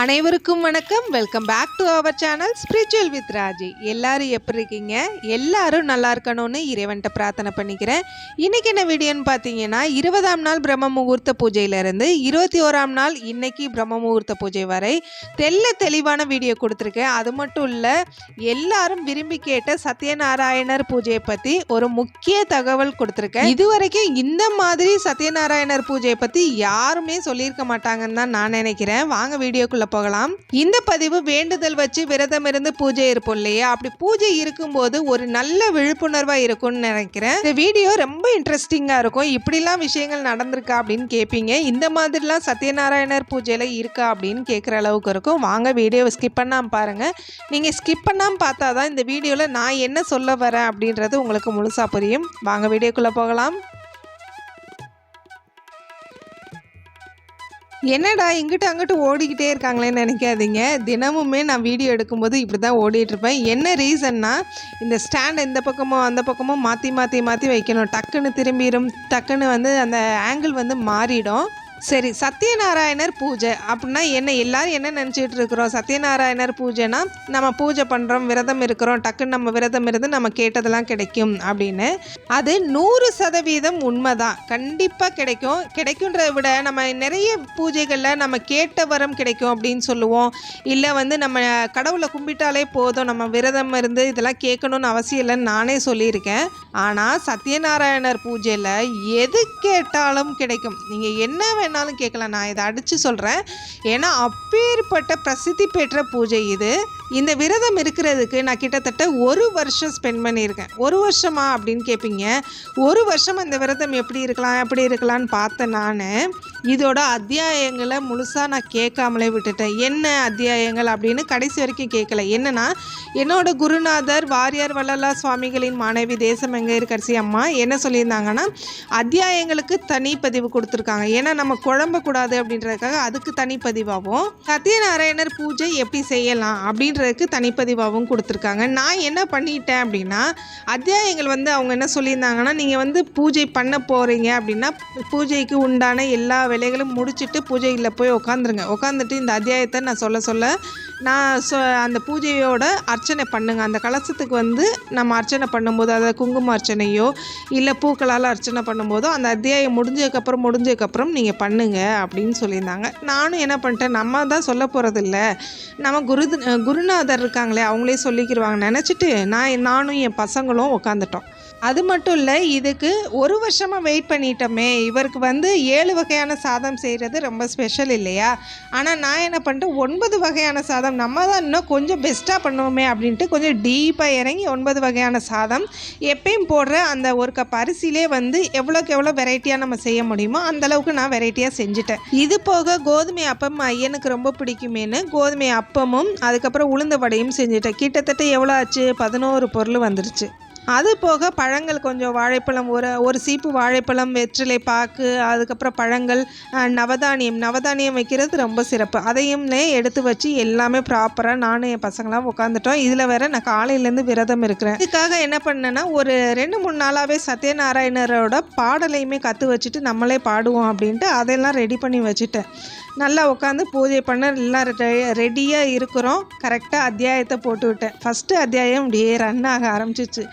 அனைவருக்கும் வணக்கம். Welcome back to our channel spiritual with Raji எல்லாரும் எப்படி இருக்கீங்க? எல்லாரும் நல்லா இருக்கணும்னு இறைவன்கிட்ட பிரார்த்தனை பண்ணிக்கிறேன். இன்றைக்கி என்ன வீடியோன்னு பார்த்தீங்கன்னா இருபதாம் நாள் பிரம்ம முகூர்த்த பூஜையிலேருந்து இருபத்தி ஓராம் நாள் இன்னைக்கு பிரம்ம முகூர்த்த பூஜை வரை தெல்ல தெளிவான வீடியோ கொடுத்துருக்கேன். அது மட்டும் இல்லை எல்லாரும் விரும்பி கேட்ட சத்யநாராயணர் பூஜையை பற்றி ஒரு முக்கிய தகவல் கொடுத்துருக்கேன். இதுவரைக்கும் இந்த மாதிரி சத்யநாராயணர் பூஜையை பற்றி யாருமே சொல்லியிருக்க மாட்டாங்கன்னு தான் நான் நினைக்கிறேன். வாங்க வீடியோக்குள்ளே போகலாம். இந்த பதிவு வேண்டுதல் வச்சு விரதம் இருந்து பூஜை இருப்போம் இல்லையா? அப்படி பூஜை இருக்கும்போது ஒரு நல்ல விழிப்புணர்வாக இருக்கும்னு நினைக்கிறேன். இந்த வீடியோ ரொம்ப இன்ட்ரெஸ்டிங்காக இருக்கும். இப்படிலாம் விஷயங்கள் நடந்திருக்கா அப்படின்னு கேட்பீங்க இந்த மாதிரிலாம் சத்யநாராயணர் பூஜையில் இருக்கா அப்படின்னு கேட்குற அளவுக்கு இருக்கும். வாங்க வீடியோவை ஸ்கிப் பண்ணாமல் பாருங்கள் நீங்கள் ஸ்கிப் பண்ணாமல் பார்த்தா தான் இந்த வீடியோவில் நான் என்ன சொல்ல வரேன் அப்படின்றது உங்களுக்கு முழுசாக புரியும். வாங்க வீடியோக்குள்ளே போகலாம். என்னடா இங்கிட்ட அங்கிட்டு ஓடிக்கிட்டே இருக்காங்களேன்னு நினைக்காதீங்க. தினமுமே நான் வீடியோ எடுக்கும்போது இப்படி தான் ஓடிட்டுருப்பேன். என்ன ரீசன்னா இந்த ஸ்டாண்ட் இந்த பக்கமோ அந்த பக்கமோ மாற்றி மாற்றி மாற்றி வைக்கணும். டக்குன்னு திரும்பிடும் டக்குன்னு வந்து அந்த ஆங்கிள் வந்து மாறிடும். சரி சத்யநாராயணர் பூஜை அப்படின்னா என்ன? எல்லாரும் என்ன நினச்சிட்டு இருக்கிறோம்? சத்யநாராயணர் பூஜைனா நம்ம பூஜை பண்ணுறோம் விரதம் இருக்கிறோம் டக்குன்னு நம்ம விரதம் இருந்து நம்ம கேட்டதெல்லாம் கிடைக்கும் அப்படின்னு. அது நூறு சதவீதம் உண்மைதான். கண்டிப்பாக கிடைக்கும். கிடைக்குன்றதை விட நம்ம நிறைய பூஜைகளில் நம்ம கேட்ட வரம் கிடைக்கும் அப்படின்னு சொல்லுவோம். இல்லை வந்து நம்ம கடவுளை கும்பிட்டாலே போதும். நம்ம விரதம் இருந்து இதெல்லாம் கேட்கணும்னு அவசியம் இல்லைன்னு நானே சொல்லியிருக்கேன். ஆனால் சத்யநாராயணர் பூஜையில் எது கேட்டாலும் கிடைக்கும். நீங்கள் என்ன வேணாலும் கேட்கலாம். நான் இதை அடித்து சொல்கிறேன் ஏன்னா அப்பேற்பட்ட பிரசித்தி பெற்ற பூஜை இது. இந்த விரதம் இருக்கிறதுக்கு நான் கிட்டத்தட்ட ஒரு வருஷம் ஸ்பெண்ட் பண்ணியிருக்கேன். ஒரு வருஷமா அப்படின்னு கேட்பீங்க ஒரு வருஷம் அந்த விரதம் எப்படி இருக்கலாம் எப்படி இருக்கலாம்னு பார்த்தேன் நான் இதோட அத்தியாயங்களை முழுசாக நான் கேட்காமலே விட்டுட்டேன். என்ன அத்தியாயங்கள் அப்படின்னு கடைசி வரைக்கும் கேட்கல. என்னன்னா என்னோட குருநாதர் வாரியார் வள்ளலா சுவாமிகளின் மாணவி தேசம் எங்கே அம்மா என்ன சொல்லியிருந்தாங்கன்னா அத்தியாயங்களுக்கு தனி பதிவு கொடுத்துருக்காங்க. ஏன்னா நம்ம குழம்பக்கூடாது அப்படின்றதுக்காக அதுக்கு தனிப்பதிவாகவும் சத்யநாராயணர் பூஜை எப்படி செய்யலாம் அப்படின்றதுக்கு தனிப்பதிவாகவும் கொடுத்துருக்காங்க. நான் என்ன பண்ணிட்டேன் அப்படின்னா அத்தியாயங்கள் வந்து அவங்க என்ன சொல்லியிருந்தாங்கன்னா நீங்கள் வந்து பூஜை பண்ண போகிறீங்க அப்படின்னா பூஜைக்கு உண்டான எல்லா வேலைகளும் முடிச்சுட்டு பூஜையில் போய் உட்காந்துருங்க உட்காந்துட்டு இந்த அத்தியாயத்தை நான் சொல்ல சொல்ல நான் சொ அந்த பூஜையோட அர்ச்சனை பண்ணுங்க. அந்த கலசத்துக்கு வந்து நம்ம அர்ச்சனை பண்ணும்போது அதாவது குங்கும அர்ச்சனையோ இல்லை பூக்களால் அர்ச்சனை பண்ணும்போதோ அந்த அத்தியாயம் முடிஞ்சதுக்கப்புறம் முடிஞ்சதுக்கப்புறம் நீங்கள் பண்ணுங்க அப்படின்னு சொல்லியிருந்தாங்க. நானும் என்ன பண்ணிட்டேன் நம்ம தான் சொல்ல போகிறதில்ல நம்ம குரு குருநாதர் இருக்காங்களே அவங்களே சொல்லிக்கிடுவாங்க நினச்சிட்டு நான் நானும் என் பசங்களும் உட்காந்துட்டோம் அது மட்டும் இல்லை இதுக்கு ஒரு வருஷமாக வெயிட் பண்ணிட்டோமே. இவருக்கு வந்து ஏழு வகையான சாதம் செய்கிறது ரொம்ப ஸ்பெஷல் இல்லையா? ஆனால் நான் என்ன பண்ணிட்டேன் ஒன்பது வகையான சாதம் நம்ம தான் இன்னும் கொஞ்சம் பெஸ்ட்டாக பண்ணுவோமே அப்படின்ட்டு கொஞ்சம் டீப்பாக இறங்கி ஒன்பது வகையான சாதம் எப்பயும் போடுற அந்த ஒரு கப் அரிசியிலே வந்து எவ்வளோக்கு எவ்வளோ வெரைட்டியாக நம்ம செய்ய முடியுமோ அந்த அளவுக்கு நான் வெரைட்டியாக செஞ்சுட்டேன். இது போக கோதுமை அப்பம் ஐயனுக்கு ரொம்ப பிடிக்குமேனு கோதுமை அப்பமும் அதுக்கப்புறம் உளுந்த வடையும் செஞ்சுட்டேன். கிட்டத்தட்ட எவ்வளோ ஆச்சு? பதினோரு பொருள் வந்துருச்சு. அது போக பழங்கள் கொஞ்சம் வாழைப்பழம் ஒரு ஒரு சீப்பு வாழைப்பழம் வெற்றிலை பாக்கு அதுக்கப்புறம் பழங்கள் நவதானியம். நவதானியம் வைக்கிறது ரொம்ப சிறப்பு. அதையும் எடுத்து வச்சு எல்லாமே ப்ராப்பராக நானும் என் பசங்களாம் உட்காந்துட்டோம் இதில் வேற நான் காலையிலேருந்து விரதம் இருக்கிறேன். இதுக்காக என்ன பண்ணேன்னா ஒரு ரெண்டு மூணு நாளாகவே சத்யநாராயணரோட பாடலையுமே கற்று வச்சுட்டு நம்மளே பாடுவோம் அப்படின்ட்டு அதெல்லாம் ரெடி பண்ணி வச்சுட்டேன். நல்லா உட்காந்து பூஜை பண்ண எல்லாம் ரெடியாக இருக்கிறோம். கரெக்டாக அத்தியாயத்தை போட்டு விட்டேன். ஃபஸ்ட்டு அத்தியாயம் அப்படியே ரன் ஆக ஆரம்பிச்சிச்சு.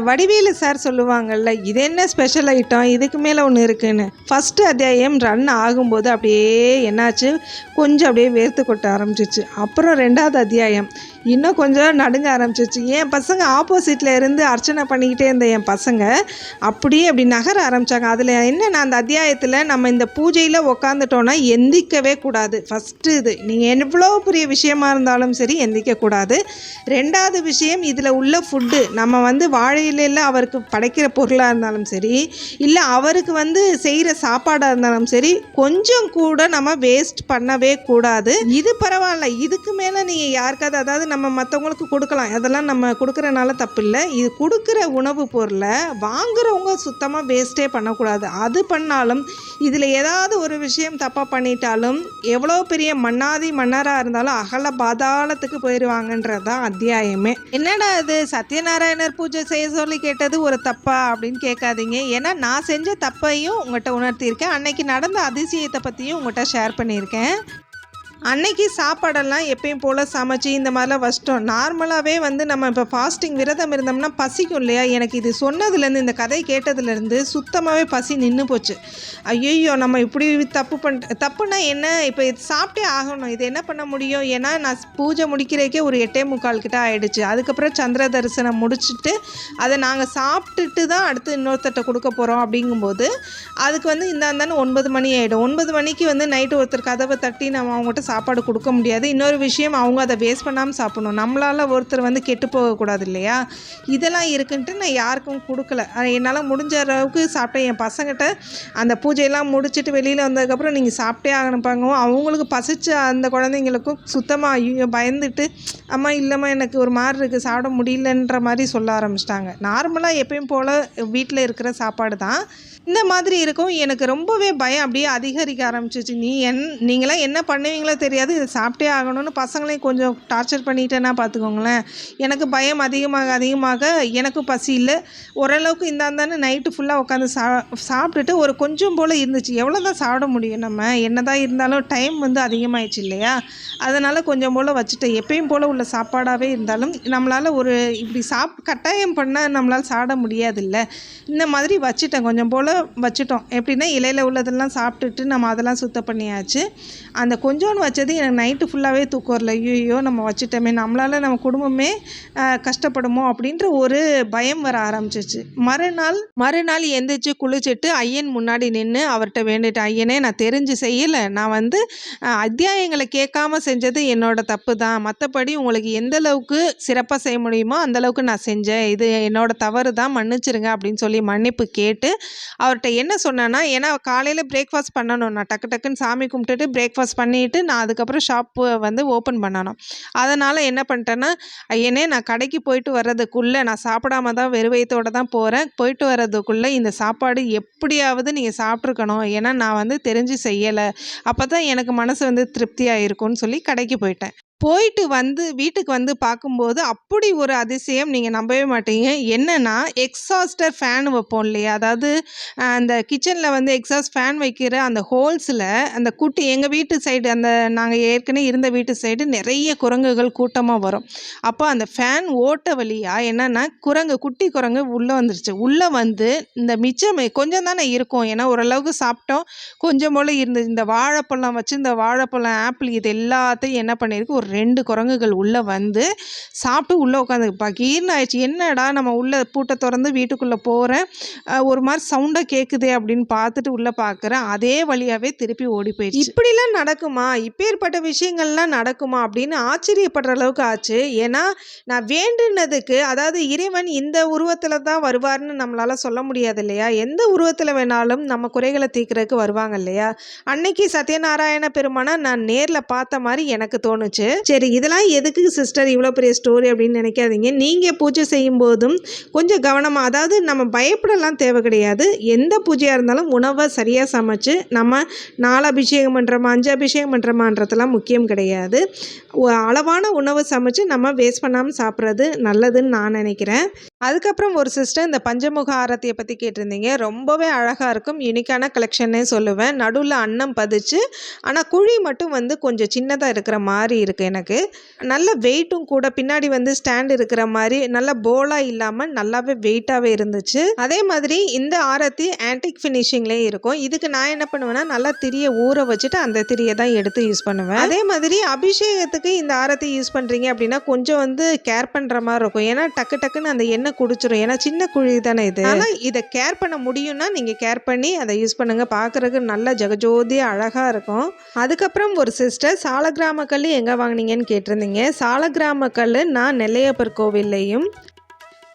வடிவேலு சார் சொல்லுவாங்கள்ல இது என்ன ஸ்பெஷல் ஐட்டம் இதுக்கு மேலே ஒன்று இருக்குன்னு. ஃபஸ்ட்டு அத்தியாயம் ரன் ஆகும்போது அப்படியே என்னாச்சு? கொஞ்சம் அப்படியே வேர்த்து கொட்ட ஆரம்பிச்சிச்சு. அப்புறம் ரெண்டாவது அத்தியாயம் இன்னும் கொஞ்சம் நடுங்க ஆரம்பிச்சிச்சு என் பசங்க ஆப்போசிட்டில் இருந்து அர்ச்சனை பண்ணிக்கிட்டே இருந்த என் பசங்க அப்படியே அப்படி நகர ஆரம்பித்தாங்க அதில் என்னென்ன அந்த அத்தியாயத்தில் நம்ம இந்த பூஜையில் உக்காந்துட்டோன்னா எந்திக்கவே கூடாது. ஃபஸ்ட்டு இது. நீங்கள் எவ்வளோ பெரிய விஷயமா இருந்தாலும் சரி எந்திக்கக்கூடாது ரெண்டாவது விஷயம் இதில் உள்ள ஃபுட்டு நம்ம வந்து வாழையில அவருக்கு படைக்கிற பொருளாக இருந்தாலும் சரி இல்லை அவருக்கு வந்து செய்கிற சாப்பாடாக இருந்தாலும் சரி கொஞ்சம் கூட நம்ம வேஸ்ட் பண்ணவே கூடாது. இது பரவாயில்ல. இதுக்கு மேலே நீங்கள் யாருக்காவது அதாவது நம்ம நம்ம மற்றவங்களுக்கு கொடுக்கலாம். அதெல்லாம் நம்ம கொடுக்குறனால தப்பு இல்லை இது கொடுக்குற உணவு பொருளை வாங்குறவங்க சுத்தமாக வேஸ்ட்டே பண்ணக்கூடாது. அது பண்ணாலும் இதில் ஏதாவது ஒரு விஷயம் தப்பாக பண்ணிட்டாலும் எவ்வளோ பெரிய மன்னாதி மன்னராக இருந்தாலும் அகல பாதாளத்துக்கு போயிடுவாங்கன்றது தான் அத்தியாயமே. என்னடா இது? சத்யநாராயணர் பூஜை செய்ய சொல்லி கேட்டது ஒரு தப்பா அப்படின்னு கேட்காதீங்க. ஏன்னா நான் செஞ்ச தப்பையும் உங்கள்கிட்ட உணர்த்தியிருக்கேன். அன்னைக்கு நடந்த அதிசயத்தை பற்றியும் உங்கள்கிட்ட ஷேர் பண்ணியிருக்கேன். அன்னைக்கு சாப்பாடெல்லாம் எப்பயும் போல் சமைச்சு இந்த மாதிரிலாம் வச்சிட்டோம். நார்மலாகவே வந்து நம்ம இப்போ ஃபாஸ்டிங் விரதம் இருந்தோம்னா பசிக்கும் இல்லையா? எனக்கு இது சொன்னதுலேருந்து இந்த கதை கேட்டதுலேருந்து சுத்தமாகவே பசி நின்று போச்சு. ஐயோ நம்ம இப்படி தப்பு பண்ணிட்டு தப்புனா என்ன? இப்போ இது சாப்பிட்டே ஆகணும். இது என்ன பண்ண முடியும்? ஏன்னா நான் பூஜை முடிக்கிறதுக்கே ஒரு எட்டே முக்கால் கிட்ட ஆகிடுச்சு அதுக்கப்புறம் சந்திர தரிசனம் முடிச்சுட்டு அதை நாங்கள் சாப்பிட்டுட்டு தான் அடுத்து இன்னொருத்தட்ட கொடுக்க போகிறோம் அப்படிங்கும்போது அதுக்கு வந்து இந்தாந்தான்னு ஒன்பது மணி ஆகிடும் ஒன்பது மணிக்கு வந்து நைட்டு ஒருத்தர் கதவை தட்டி நம்ம அவங்ககிட்ட சாப்பாடு கொடுக்க முடியாது. இன்னொரு விஷயம் அவங்க அதை வேஸ்ட் பண்ணாமல் சாப்பிடணும். நம்மளால் ஒருத்தர் வந்து கெட்டு போகக்கூடாது இல்லையா? இதெல்லாம் இருக்குன்ட்டு நான் யாருக்கும் கொடுக்கல. என்னால் முடிஞ்ச அளவுக்கு சாப்பிட்டேன். என் பசங்கிட்ட அந்த பூஜையெல்லாம் முடிச்சுட்டு வெளியில் வந்ததுக்கப்புறம் நீங்கள் சாப்பிட்டே ஆகணுப்பாங்க அவங்களுக்கு பசிச்ச அந்த குழந்தைங்களுக்கும் சுத்தமாக ஐயோ பயந்துட்டு அம்மா இல்லைம்மா எனக்கு ஒரு மாதிரி இருக்குது சாப்பிட முடியலன்ற மாதிரி சொல்ல ஆரம்பிச்சிட்டாங்க. நார்மலாக எப்பயும் போல் வீட்டில் இருக்கிற சாப்பாடு தான். இந்த மாதிரி இருக்கும். எனக்கு ரொம்பவே பயம். அப்படியே அதிகரிக்க ஆரம்பிச்சிச்சு. நீ என் நீங்களாம் என்ன பண்ணுவீங்களோ தெரியாது. இதை சாப்பிட்டே ஆகணும்னு பசங்களையும் கொஞ்சம் டார்ச்சர் பண்ணிட்டேன்னா பார்த்துக்கோங்களேன். எனக்கு பயம் அதிகமாக அதிகமாக எனக்கும் பசி இல்லை. ஓரளவுக்கு இந்தாந்தான்னு நைட்டு ஃபுல்லாக உட்காந்து சா சாப்பிட்டுட்டு ஒரு கொஞ்சம் போல் இருந்துச்சு. எவ்வளோ தான் சாப்பிட முடியும் நம்ம? என்ன தான் இருந்தாலும் டைம் வந்து அதிகமாகிடுச்சு இல்லையா? அதனால் கொஞ்சம் போல் வச்சுட்டேன். எப்பயும் போல் உள்ள சாப்பாடாகவே இருந்தாலும் நம்மளால் ஒரு இப்படி சாப் கட்டாயம் பண்ணால் நம்மளால் சாப்பிட முடியாதில்ல. இந்த மாதிரி வச்சுட்டேன். கொஞ்சம் போல் வச்சுட்டோம். எப்படின்னா இலையில் உள்ளதெல்லாம் சாப்பிட்டுட்டு நம்ம அதெல்லாம் சுத்தம் பண்ணியாச்சு. அந்த கொஞ்சோண்டு வச்சது எனக்கு நைட்டு ஃபுல்லாகவே தூக்கம் வரல. ஐயோ நம்ம வச்சுட்டோமே நம்மளால் நம்ம குடும்பமே கஷ்டப்படுமோ அப்படின்ற ஒரு பயம் வர ஆரம்பிச்சிச்சு. மறுநாள் மறுநாள் எந்திரிச்சு குளிச்சுட்டு ஐயன் முன்னாடி நின்று அவர்கிட்ட வேண்டிட்டு ஐயனே நான் தெரிஞ்சு செய்யலை. நான் வந்து அத்தியாயங்களை கேட்காம செஞ்சது என்னோட தப்பு தான். மற்றபடி உங்களுக்கு எந்த அளவுக்கு சிறப்பாக செய்ய முடியுமோ அந்த அளவுக்கு நான் செஞ்சேன். இது என்னோட தவறு தான். மன்னிச்சிருங்க அப்படின்னு சொல்லி மன்னிப்பு கேட்டு அவர்கிட்ட என்ன சொன்னேன்னா ஏன்னா காலையில் பிரேக்ஃபாஸ்ட் பண்ணணும். நான் டக்கு டக்குன்னு சாமி கும்பிட்டுட்டு பிரேக்ஃபாஸ்ட் பண்ணிவிட்டு நான் அதுக்கப்புறம் ஷாப்பு வந்து ஓப்பன் பண்ணணும். அதனால் என்ன பண்ணிட்டேன்னா ஐயனே நான் கடைக்கு போயிட்டு வர்றதுக்குள்ளே நான் சாப்பிடாம தான் வெறுவயத்தோடு தான் போகிறேன் போயிட்டு வர்றதுக்குள்ளே இந்த சாப்பாடு எப்படியாவது நீங்கள் சாப்பிட்ருக்கணும் ஏன்னா நான் வந்து தெரிஞ்சு செய்யலை. அப்போ தான் எனக்கு மனசு வந்து திருப்தியாக இருக்கும்னு சொல்லி கடைக்கு போயிட்டேன். போயிட்டு வந்து வீட்டுக்கு வந்து பார்க்கும்போது அப்படி ஒரு அதிசயம் நீங்கள் நம்பவே மாட்டீங்க. என்னென்னா எக்ஸாஸ்டர் ஃபேன் வைப்போம் இல்லையா? அதாவது அந்த கிச்சனில் வந்து எக்ஸாஸ்ட் ஃபேன் வைக்கிற அந்த ஹோல்ஸில் அந்த குட்டி எங்கள் வீட்டு சைடு அந்த நாங்கள் ஏற்கனவே இருந்த வீட்டு சைடு நிறைய குரங்குகள் கூட்டமாக வரும். அப்போ அந்த ஃபேன் ஓட்ட வழியாக என்னென்னா குரங்கு குட்டி குரங்கு உள்ளே வந்துருச்சு. உள்ளே வந்து இந்த மிச்சம் கொஞ்சம் தானே இருக்கும். ஏன்னா ஓரளவுக்கு சாப்பிட்டோம். கொஞ்சம் போல் இருந்து இந்த வாழைப்பழம் வச்சு இந்த வாழைப்பழம் ஆப்பிள் இது எல்லாத்தையும் என்ன பண்ணியிருக்கு? ஒரு ரெண்டு குரங்குகள் உள்ளே வந்து சாப்பிட்டு உள்ளே உட்காந்து பகீர்னு ஆயிடுச்சு. என்னடா நம்ம உள்ளே பூட்டை திறந்து வீட்டுக்குள்ளே போகிறேன் ஒரு மாதிரி சவுண்டாக கேட்குதே அப்படின்னு பார்த்துட்டு உள்ளே பார்க்குறேன் அதே வழியாகவே திருப்பி ஓடி போயிடுச்சு. இப்படிலாம் நடக்குமா? இப்பேற்பட்ட விஷயங்கள்லாம் நடக்குமா? அப்படின்னு ஆச்சரியப்படுற அளவுக்கு ஆச்சு. ஏன்னா நான் வேண்டுனதுக்கு அதாவது இறைவன் இந்த உருவத்தில் தான் வருவார்னு நம்மளால் சொல்ல முடியாது இல்லையா? எந்த உருவத்தில் வேணாலும் நம்ம குறைகளை தீக்கிறதுக்கு வருவாங்க இல்லையா? அன்னைக்கு சத்யநாராயண பெருமானை நான் நேரில் பார்த்த மாதிரி எனக்கு தோணுச்சு. சரி இதெல்லாம் எதுக்கு சிஸ்டர் இவ்வளோ பெரிய ஸ்டோரி அப்படின்னு நினைக்காதீங்க. நீங்கள் பூஜை செய்யும் போதும் கொஞ்சம் கவனமாக அதாவது நம்ம பயப்படலாம் தேவை கிடையாது. எந்த பூஜையாக இருந்தாலும் உணவை சரியாக சமைச்சு நம்ம நாலு அபிஷேகம் பண்ணுறோமா அஞ்சு அபிஷேகம் பண்ணுறோமான்றதெல்லாம் முக்கியம் கிடையாது. அளவான உணவை சமைச்சு நம்ம வேஸ்ட் பண்ணாமல் சாப்பிட்றது நல்லதுன்னு நான் நினைக்கிறேன். அதுக்கப்புறம் ஒரு சிஸ்டர் இந்த பஞ்சமுக ஆரத்தியை பற்றி கேட்டிருந்தீங்க. ரொம்பவே அழகாக இருக்கும். யூனிக்கான கலெக்ஷன்னே சொல்லுவேன். நடுவில் அன்னம் பதிச்சு ஆனால் குழி மட்டும் வந்து கொஞ்சம் சின்னதாக இருக்கிற மாதிரி இருக்குது எனக்கு. நல்ல வெயிட்டும் கூட பின்னாடி வந்து ஸ்டாண்ட் இருக்கிற மாதிரி நல்ல போலாக இல்லாமல் நல்லாவே வெயிட்டாகவே இருந்துச்சு. அதே மாதிரி இந்த ஆரத்தி ஆன்டிக் ஃபினிஷிங்லேயே இருக்கும். இதுக்கு நான் என்ன பண்ணுவேன்னா நல்லா திரியை ஊற வச்சுட்டு அந்த திரியை தான் எடுத்து யூஸ் பண்ணுவேன். அதே மாதிரி அபிஷேகத்துக்கு இந்த ஆரத்தி யூஸ் பண்ணுறீங்க அப்படின்னா கொஞ்சம் வந்து கேர் பண்ணுற மாதிரி இருக்கும். ஏன்னா டக்கு டக்குன்னு அந்த எண்ணெய் குடிச்சிரும். ஏன்னா சின்ன குழி தானே இது. ஆனால் இதை கேர் பண்ண முடியும்னா நீங்கள் கேர் பண்ணி அதை யூஸ் பண்ணுங்கள் பார்க்குறதுக்கு நல்ல ஜெகஜோதி அழகாக இருக்கும். அதுக்கப்புறம் ஒரு சிஸ்டர் சாலக்கிராம கல் எங்கே வாங்குனீங்கன்னு கேட்டிருந்தீங்க. சாலக்கிராம கல் நான் நெல்லையப்பர் கோவில்லையும்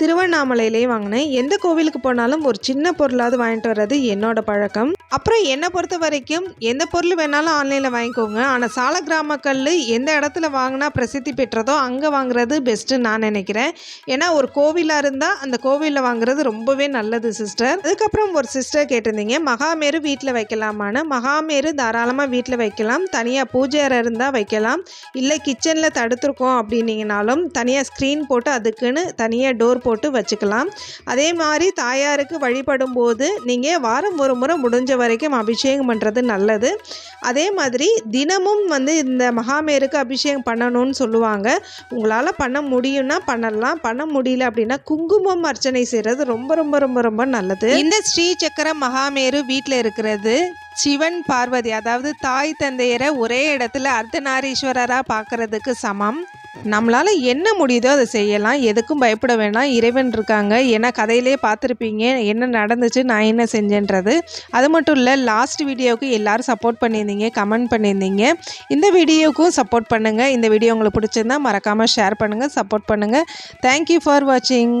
திருவண்ணாமலையிலையும் வாங்கினேன். எந்த கோவிலுக்கு போனாலும் ஒரு சின்ன பொருளாவது வாங்கிட்டு வர்றது என்னோட பழக்கம். அப்புறம் என்னை பொறுத்த வரைக்கும் எந்த பொருள் வேணாலும் ஆன்லைனில் வாங்கிக்கோங்க. ஆனால் சால கிராமக்கல் எந்த இடத்துல வாங்கினா பிரசித்தி பெற்றதோ அங்கே வாங்குறது பெஸ்ட்டுன்னு நான் நினைக்கிறேன். ஏன்னா ஒரு கோவிலாக இருந்தால் அந்த கோவிலில் வாங்குறது ரொம்பவே நல்லது சிஸ்டர் அதுக்கப்புறம் ஒரு சிஸ்டர் கேட்டிருந்தீங்க. மகாமேரு வீட்டில் வைக்கலாமான்னு. மகாமேரு தாராளமாக வீட்டில் வைக்கலாம். தனியாக பூஜை அறை இருந்தால் வைக்கலாம். இல்லை கிச்சனில் தடுத்துருக்கோம் அப்படின்னீங்கனாலும் தனியாக ஸ்க்ரீன் போட்டு அதுக்குன்னு தனியாக டோர் போட்டு வச்சுக்கலாம். அதே மாதிரி தாயாருக்கு வழிபடும் போது நீங்கள் வாரம் ஒரு முறை முடிஞ்ச வரைக்கும் அபிஷேகம் பண்ணுறது நல்லது. அதே மாதிரி தினமும் வந்து இந்த மகாமேருக்கு அபிஷேகம் பண்ணணும்னு சொல்லுவாங்க. உங்களால் பண்ண முடியும்னா பண்ணலாம். பண்ண முடியல அப்படின்னா குங்குமம் அர்ச்சனை செய்கிறது ரொம்ப ரொம்ப ரொம்ப ரொம்ப நல்லது. இந்த ஸ்ரீ சக்கர மகாமேரு வீட்டில் இருக்கிறது சிவன் பார்வதி அதாவது தாய் தந்தையரை ஒரே இடத்துல அர்த்தநாரீஸ்வரராக பார்க்குறதுக்கு சமம். நம்மளால் என்ன முடியுதோ அதை செய்யலாம். எதுக்கும் பயப்பட வேணாம். இறைவன் இருக்காங்க. ஏன்னா கதையிலே பார்த்துருப்பீங்க. என்ன நடந்துச்சு நான் என்ன செஞ்சேன்றது. அது மட்டும் இல்லை லாஸ்ட் வீடியோவுக்கு எல்லாரும் சப்போர்ட் பண்ணியிருந்தீங்க கமெண்ட் பண்ணியிருந்தீங்க. இந்த வீடியோவுக்கும் சப்போர்ட் பண்ணுங்கள் இந்த வீடியோ உங்களுக்கு பிடிச்சிருந்தா மறக்காமல் ஷேர் பண்ணுங்கள் சப்போர்ட் பண்ணுங்கள் தேங்க்யூ ஃபார் வாட்சிங்